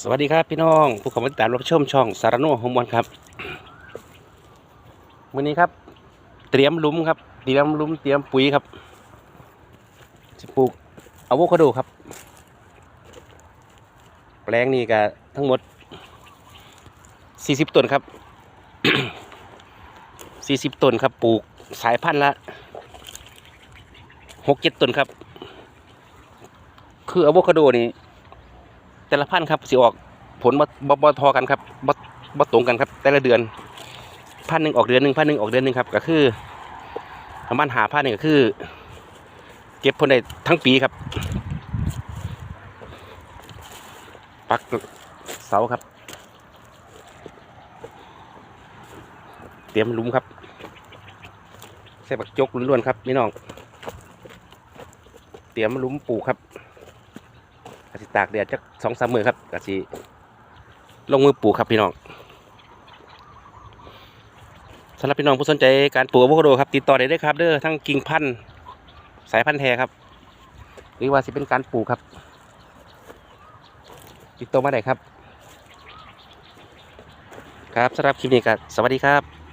สวัสดีครับพี่น้องผู้เข้ามาติดตามรับชมช่องสารโนฮมวันครับวันนี้ครับ เตรียมลุมครับ เตรียมลุมเตรียมปุ๋ยครับจะปลูกอะโวคาโดครับ แปลงนี้ก็ทั้งหมด 40ต้นครับ 40ต้นครับปลูกสายพันธุ์ละ6-7ต้นครับ คืออะโวคาโดนี่ แต่ละพันธุ์ครับสิออกผลบ่บ่ทอกันครับบ่บ่ตรงกันครับ แต่ละเดือนพันหนึ่งออกเดือนหนึ่งพันหนึ่งออกเดือนหนึ่งครับก็คือประมาณหาพันนี่ก็คือ เก็บผลได้ทั้งปีครับ ปักเสาครับ เตรียมลุมครับใส่ปักจกล้วนๆครับพี่น้องเตรียมลุมปลูกครับ กสิตากแดดจักสองสามมือครับกสิลงมือปลูกครับพี่น้องสำหรับพี่น้องผู้สนใจการปลูกอะโวคาโดครับติดต่อได้เลยครับเด้อทั้งกิ่งพันธุ์สายพันธุ์แท้ครับหรือว่าสิเป็นการปลูกครับ ติดต่อมาได้ครับ ครับสำหรับคลิปนี้ก็สวัสดีครับ